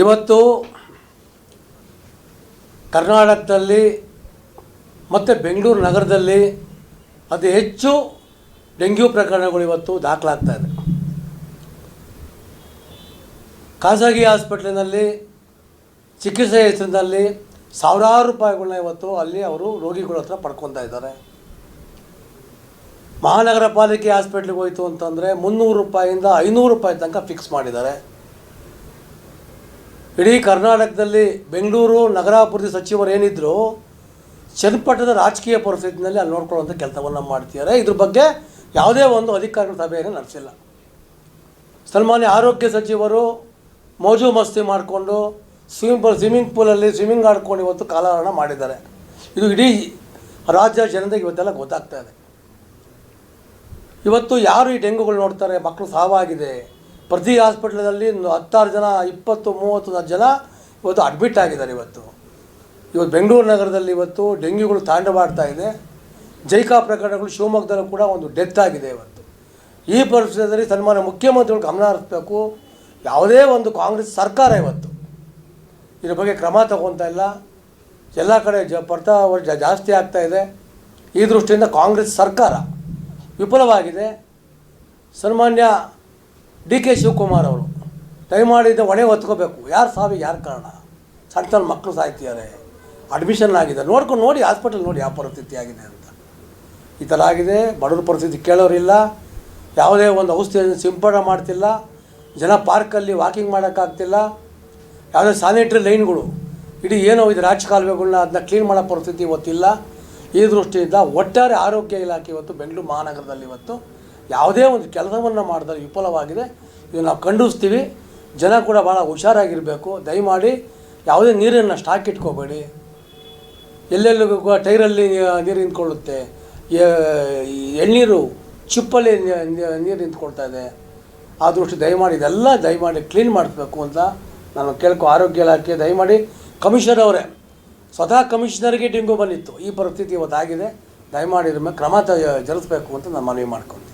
ಇವತ್ತು ಕರ್ನಾಟಕದಲ್ಲಿ ಮತ್ತು ಬೆಂಗಳೂರು ನಗರದಲ್ಲಿ ಅತಿ ಹೆಚ್ಚು ಡೆಂಗ್ಯೂ ಪ್ರಕರಣಗಳು ಇವತ್ತು ದಾಖಲಾಗ್ತಾ ಇದೆ. ಖಾಸಗಿ ಹಾಸ್ಪಿಟ್ಲಿನಲ್ಲಿ ಚಿಕಿತ್ಸೆ ಹೆಸರಿನಲ್ಲಿ ಸಾವಿರಾರು ರೂಪಾಯಿಗಳನ್ನ ಇವತ್ತು ಅಲ್ಲಿ ಅವರು ರೋಗಿಗಳ ಹತ್ರ ಪಡ್ಕೊತಾ ಇದ್ದಾರೆ. ಮಹಾನಗರ ಪಾಲಿಕೆ ಹಾಸ್ಪಿಟ್ಲಿಗೆ ಹೋಯಿತು ಅಂತಂದರೆ ಮುನ್ನೂರು ರೂಪಾಯಿಂದ ಐನೂರು ರೂಪಾಯಿ ತನಕ ಫಿಕ್ಸ್ ಮಾಡಿದ್ದಾರೆ. ಇಡೀ ಕರ್ನಾಟಕದಲ್ಲಿ ಬೆಂಗಳೂರು ನಗರಾಭಿವೃದ್ಧಿ ಏನಿದ್ರು ಚನ್ನಪಟ್ಟಣದ ರಾಜಕೀಯ ಪರಿಸ್ಥಿತಿನಲ್ಲಿ ಅಲ್ಲಿ ನೋಡ್ಕೊಳ್ಳುವಂಥ ಕೆಲಸವನ್ನು ಮಾಡ್ತಿದ್ದಾರೆ. ಇದ್ರ ಬಗ್ಗೆ ಯಾವುದೇ ಒಂದು ಅಧಿಕಾರಿಗಳ ಸಭೆಯನ್ನು ನಡೆಸಿಲ್ಲ. ಸನ್ಮಾನ್ಯ ಆರೋಗ್ಯ ಸಚಿವರು ಮೋಜು ಮಸ್ತಿ ಮಾಡಿಕೊಂಡು ಸ್ವಿಮ್ಮಿಂಗ್ ಪೂಲ್ ಸ್ವಿಮ್ಮಿಂಗ್ ಪೂಲಲ್ಲಿ ಸ್ವಿಮ್ಮಿಂಗ್ ಆಡ್ಕೊಂಡು ಇವತ್ತು ಕಾಲಹರಣ ಮಾಡಿದ್ದಾರೆ. ಇದು ಇಡೀ ರಾಜ್ಯ ಜನತೆಗೆ ಇವತ್ತೆಲ್ಲ ಗೊತ್ತಾಗ್ತಾ ಇದೆ. ಇವತ್ತು ಯಾರು ಈ ಡೆಂಗುಗಳು ನೋಡ್ತಾರೆ? ಮಕ್ಕಳು ಸಾವಾಗಿದೆ. ಪ್ರತಿ ಹಾಸ್ಪಿಟ್ಲಲ್ಲಿ ಹತ್ತಾರು ಜನ, ಇಪ್ಪತ್ತು, ಮೂವತ್ತು ಜನ ಇವತ್ತು ಅಡ್ಮಿಟ್ ಆಗಿದ್ದಾರೆ ಇವತ್ತು. ಇವತ್ತು ಬೆಂಗಳೂರು ನಗರದಲ್ಲಿ ಇವತ್ತು ಡೆಂಗ್ಯೂಗಳು ತಾಂಡವಾಡ್ತಾ ಇದೆ. ಜೈಕಾ ಪ್ರಕರಣಗಳು ಶಿವಮೊಗ್ಗದಲ್ಲೂ ಕೂಡ ಒಂದು ಡೆತ್ ಆಗಿದೆ ಇವತ್ತು. ಈ ಪರಿಸ್ಥಿತಿಯಲ್ಲಿ ಸನ್ಮಾನ್ಯ ಮುಖ್ಯಮಂತ್ರಿಗಳು ಗಮನ ಹರಿಸ್ಬೇಕು. ಯಾವುದೇ ಒಂದು ಕಾಂಗ್ರೆಸ್ ಸರ್ಕಾರ ಇವತ್ತು. ಇದ್ರ ಬಗ್ಗೆ ಕ್ರಮ ತಗೊತಾ ಇಲ್ಲ. ಎಲ್ಲ ಕಡೆ ಜ ಪಡ್ತಾ ಜಾಸ್ತಿ ಆಗ್ತಾ ಇದೆ. ಈ ದೃಷ್ಟಿಯಿಂದ ಕಾಂಗ್ರೆಸ್ ಸರ್ಕಾರ ವಿಫಲವಾಗಿದೆ. ಸನ್ಮಾನ್ಯ ಡಿ ಕೆ ಶಿವಕುಮಾರ್ ಅವರು ದಯಮಾಡಿದ ಹೊಣೆ ಹೊತ್ಕೋಬೇಕು. ಯಾರು ಸಾವಿಗೆ ಯಾರು ಕಾರಣ? ಸಣ್ಣ ಮಕ್ಕಳು ಸಾಯ್ತಿದ್ದಾರೆ. ಅಡ್ಮಿಷನ್ ಆಗಿದೆ. ನೋಡ್ಕೊಂಡು ನೋಡಿ ಹಾಸ್ಪಿಟಲ್ ನೋಡಿ ಯಾವ ಪರಿಸ್ಥಿತಿ ಆಗಿದೆ ಅಂತ. ಈ ಥರ ಆಗಿದೆ. ಬಡವ್ರ ಪರಿಸ್ಥಿತಿ ಕೇಳೋರಿಲ್ಲ ಯಾವುದೇ ಒಂದು ಔಷಧಿಯನ್ನು ಸಿಂಪಡಣೆ ಮಾಡ್ತಿಲ್ಲ. ಜನ ಪಾರ್ಕಲ್ಲಿ ವಾಕಿಂಗ್ ಮಾಡೋಕ್ಕಾಗ್ತಿಲ್ಲ. ಯಾವುದೇ ಸ್ಯಾನಿಟ್ರಿ ಲೈನ್ಗಳು ಇಡೀ ಏನೋ ಇದು ರಾಜಕಾಲುವೆಗಳನ್ನ ಅದನ್ನ ಕ್ಲೀನ್ ಮಾಡೋ ಪರಿಸ್ಥಿತಿ ಇವತ್ತಿಲ್ಲ. ಈ ದೃಷ್ಟಿಯಿಂದ ಒಟ್ಟಾರೆ ಆರೋಗ್ಯ ಇಲಾಖೆ ಇವತ್ತು ಬೆಂಗಳೂರು ಮಹಾನಗರದಲ್ಲಿ ಇವತ್ತು ಯಾವುದೇ ಒಂದು ಕೆಲಸವನ್ನು ಮಾಡಿದರೆ ವಿಫಲವಾಗಿದೆ. ಇದು ನಾವು ಖಂಡಿಸ್ತೀವಿ. ಜನ ಕೂಡ ಭಾಳ ಹುಷಾರಾಗಿರಬೇಕು. ದಯಮಾಡಿ ಯಾವುದೇ ನೀರನ್ನು ಸ್ಟಾಕ್ ಇಟ್ಕೋಬೇಡಿ. ಎಲ್ಲೆಲ್ಲಿಗೂ ಕೂಡ ಟೈರಲ್ಲಿ ನೀರು ನಿಂತ್ಕೊಳ್ಳುತ್ತೆ. ಎಳ್ನೀರು ಚಿಪ್ಪಲ್ಲಿ ನೀರು ನಿಂತ್ಕೊಳ್ತಾ ಇದೆ. ಆ ದೃಷ್ಟಿ ದಯಮಾಡಿ ಇದೆಲ್ಲ ದಯಮಾಡಿ ಕ್ಲೀನ್ ಮಾಡಿಸ್ಬೇಕು ಅಂತ ನಾನು ಕೇಳ್ಕೊ, ಆರೋಗ್ಯ ಇಲಾಖೆ ದಯಮಾಡಿ ಕಮಿಷನರ್ ಅವರೇ, ಸ್ವತಃ ಕಮಿಷನರ್ಗೆ ಡೆಂಗು ಬಂದಿತ್ತು. ಈ ಪರಿಸ್ಥಿತಿ ಇವತ್ತಾಗಿದೆ. ದಯಮಾಡಿ ಇದ್ರ ಮೇಲೆ ಕ್ರಮ ಜರುಗಿಸ್ಬೇಕು ಅಂತ ನಾನು ಮನವಿ ಮಾಡ್ಕೊತೀನಿ